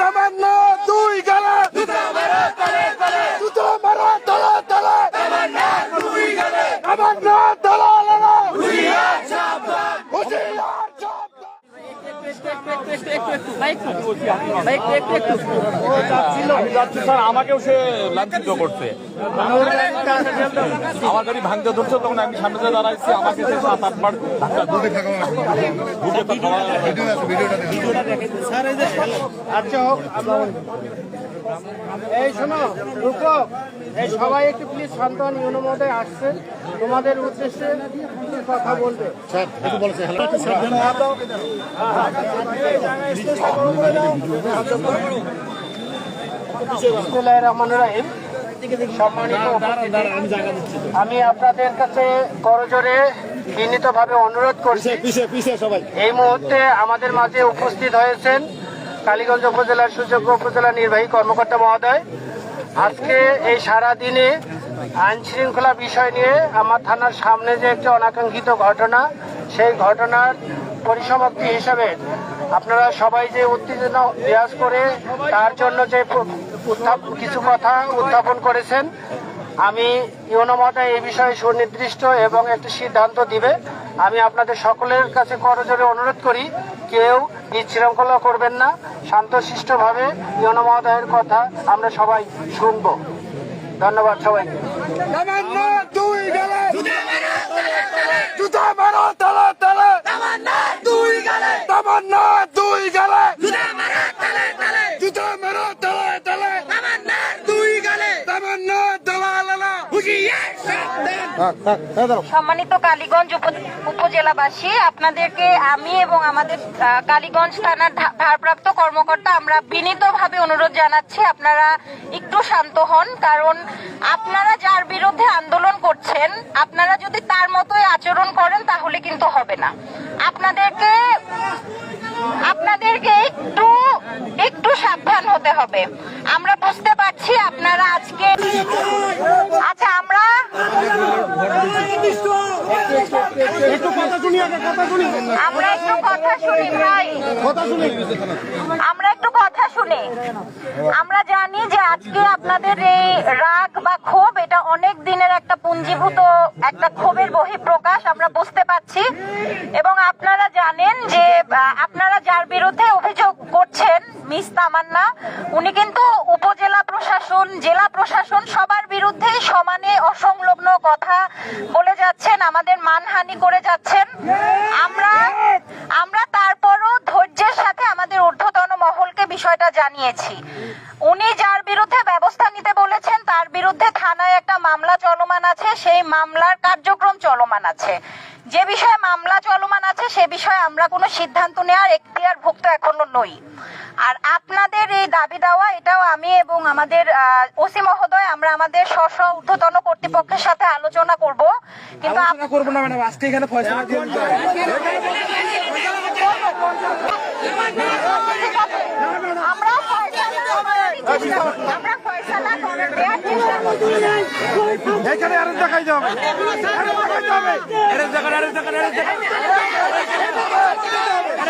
তামান্না দুই গালে জুতো মারো তলে তলে তামান্না দলালেরা হুশিয়ার সাবধান আমি যাচ্ছি স্যার আমাকেও সে লাঞ্ছিত করছে। আমার গাড়ি ভাঙতে ধরছে তখন আমি সামনে দাঁড়াইছি আমাকে সে সাত আটবার ধাক্কা আচ্ছা এই শোনো রূপক এই সবাই একটু প্লিজ সন্তান হন ইউনো মধ্যে আসছে। তোমাদের উদ্দেশ্যে কথা বলবে। সম্মানিত আমি আপনাদের কাছে করজোরে বিনীতভাবে অনুরোধ করছি। এই মুহূর্তে আমাদের মাঝে উপস্থিত হয়েছেন কালীগঞ্জ উপজেলার সুযোগ্য উপজেলা নির্বাহী কর্মকর্তা মহোদয়, আজকে এই সারা দিনে আইন শৃঙ্খলা বিষয় নিয়ে আমার থানার সামনে যে একটি অনাকাঙ্ক্ষিত ঘটনা, সেই ঘটনার পরিসমাপ্তি হিসাবে আপনারা সবাই যে উত্তেজনা বিরাজ করে তার জন্য যে কিছু কথা উত্থাপন করেছেন, আমি ইউনো মহোদয় এই বিষয়ে সুনির্দিষ্ট এবং একটি সিদ্ধান্ত দিবে। আমি আপনাদের সকলের কাছে করজোরে অনুরোধ করি কেউ বিশৃঙ্খলা করবেন না। শান্তশিষ্টভাবে ভাবে মহোদয়ের কথা আমরা সবাই শুনব। ধন্যবাদ সবাইকে। গালে মারো, তালা, তলে দুই গালে তামান্না দুই গালে জুতো মারো তলে তলে দুই গালে তামান্না দলালেরা হুশিয়ার সাবধান সম্মানিত কালীগঞ্জ উপজেলাবাসী, আপনাদেরকে আমি এবং আমাদের কালীগঞ্জ থানার ভারপ্রাপ্ত কর্মকর্তা আমরা বিনীতভাবে অনুরোধ জানাচ্ছি, আপনারা একটু শান্ত হন, কারণ আপনারা যার বিরুদ্ধে আন্দোলন করছেন, আপনারা যদি তার মতোই আচরণ করেন, তাহলে কিন্তু হবে না। আপনাদেরকে আপনাদেরকে একটু একটু সাবধান হতে হবে। আমরা বুঝতে পারছি আপনারা আজকে আচ্ছা আমরা আমরা একটু কথা শুনি ভাই। আমরা একটু কথা শুনি। আমরা জানি যে আজকে আপনাদের এই রাগ বা ক্ষোভ এটা অনেক দিনের একটা পুঞ্জীভূত একটা ক্ষোভের বহিঃপ্রকাশ আমরা বুঝতে পারছি। এবং আপনারা জানেন যে আপনারা যার বিরুদ্ধে অভিযোগ করছেন মিস তামান্না, উনি কিন্তু উপজেলা প্রশাসন, জেলা প্রশাসন সবার বিরুদ্ধে সমানে অসংলগ্ন কথা বলে যাচ্ছেন, আমাদের মানহানি করে যাচ্ছেন। আমরা আমরা তারপরও ধৈর্যের সাথে আমাদের ঊর্ধ্বতন মহলকে বিষয়টা জানিয়েছি। উনি যার বিরুদ্ধে ব্যবস্থা নিতে বলেছেন, তার বিরুদ্ধে থানায় একটা মামলা চলমান আছে, সেই মামলার কার্যক্রম চলমান আছে। যে বিষয়ে মামলা চলমান আছে, সে বিষয়ে আমরা কোনো সিদ্ধান্ত নেওয়ার এখতিয়ার ভুক্ত এখনও নই। আর আপনাদের এই দাবি দেওয়া এটাও আমি এবং আমাদের ওসি মহোদয় আমরা আমাদের স্ব স্ব ঊর্ধ্বতন কর্তৃপক্ষের সাথে আলোচনা করব। কিন্তু আপ- করব না ম্যাডাম আজকে এখানে ফয়সলা দিয়ে দিতে হবে। আমরা ফয়সালা আমরা ফয়সালা করে দেওয়ার চেষ্টা করছি এখানে আরেক হবে আরেক দেখাইতে হবে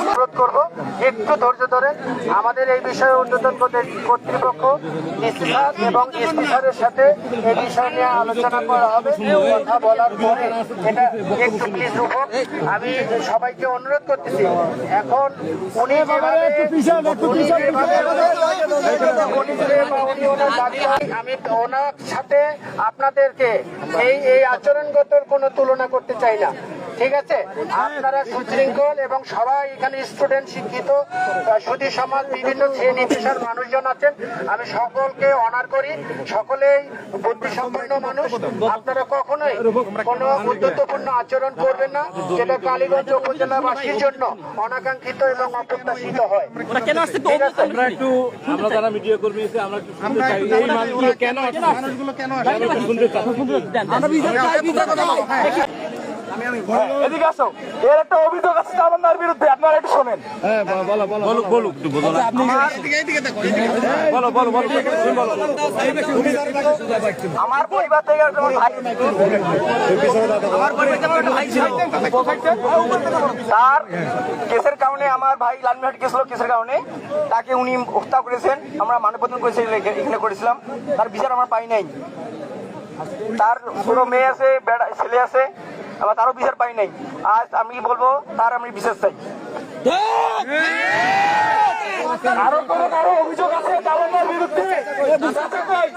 অনুরোধ করব একটু ধৈর্য ধরে আমাদের এই বিষয়ে কর্তৃ- কর্তৃপক্ষ এবং ইস্তিহারের সাথে এই বিষয় নিয়ে আলোচনা করা হবে। কথা বলার পরে এটা একটু প্লিজ রূপক আমি সবাইকে অনুরোধ করতেছি এখন উনি যেভাবে আমি ওনার সাথে আপনাদেরকে এই এই আচরণগত কোনো তুলনা করতে চাই না। ঠিক আছে? আপনারা সুশৃঙ্খল এবং সবাই এখানে স্টুডেন্ট শিক্ষিত সুধী সমাজ বিভিন্ন শ্রেণি পেশার মানুষজন আছেন। আমি সকলকে অনার করি। সকলেই বুদ্ধিসম্পন্ন মানুষ। আপনারা কখনোই কোনো উদ্যতপূর্ণ আচরণ করবেন না যেটা কালীগঞ্জ উপজেলাবাসীর জন্য অনাকাঙ্ক্ষিত এবং অপ্রত্যাশিত হয়। ঠিক আছে? আমরা যারা মিডিয়া কর্মী আছি আমরা একটু শুনতে চাই এই মানুষগুলো কেন মানুষগুলো কেন আসছে? শুনতে চাই। হ্যাঁ, এদিকে আসো। এর একটা অভিযোগ আছে বিরুদ্ধে আপনারা একটু শোনেন। আমার পরিবার থেকে ভাই। তার কেসের কারণে আমার ভাই লালমিহাট গেছিল কেসের কারণে তাকে উনি হত্যা করেছেন। আমরা মানববন্ধন করেছি এখানে করেছিলাম। তার বিচার আমরা পাই নাই। তার ছোট মেয়ে আছে বেড়া ছেলে আছে আবার তারও বিচার পাই নাই আজ আমি বলব তার আমি বিচার চাই আরও কোনো কারও অভিযোগ আছে তামান্নার বিরুদ্ধে আছে কই?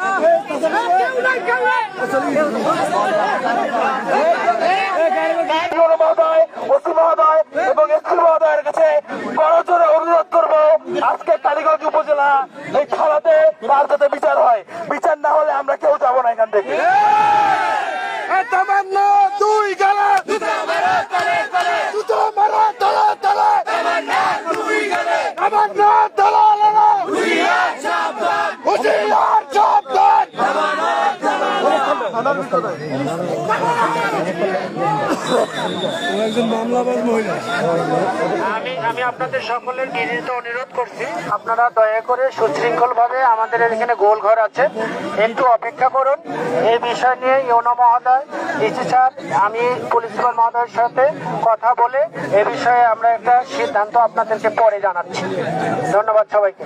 ইউনো মহোদয় এবং এসপি মহোদয়ের কাছে বড় করব আজকে কালীগঞ্জ উপজেলা, এই খেলাতে তার যাতে বিচার হয়। বিচার না হলে আমরা কেউ যাব না এখান থেকে। দুই গালা জুতো মারো তলে তলে জুতো মারো তলে তলে তামান্না দুই গালে তামান্না তলে তলে হুশিয়ার সাবধান হুশিয়ার সাবধান আমি আমি আপনাদের সকলের বিনীত অনুরোধ করছি আপনারা দয়া করে সুশৃঙ্খল ভাবে আমাদের এখানে গোল ঘর আছে একটু অপেক্ষা করুন। এই বিষয় নিয়ে ইউনো মহোদয় ডিসি স্যার আমি পুলিশ সুপার মহোদয়ের সাথে কথা বলে এ বিষয়ে আমরা একটা সিদ্ধান্ত আপনাদেরকে পরে জানাচ্ছি। ধন্যবাদ সবাইকে।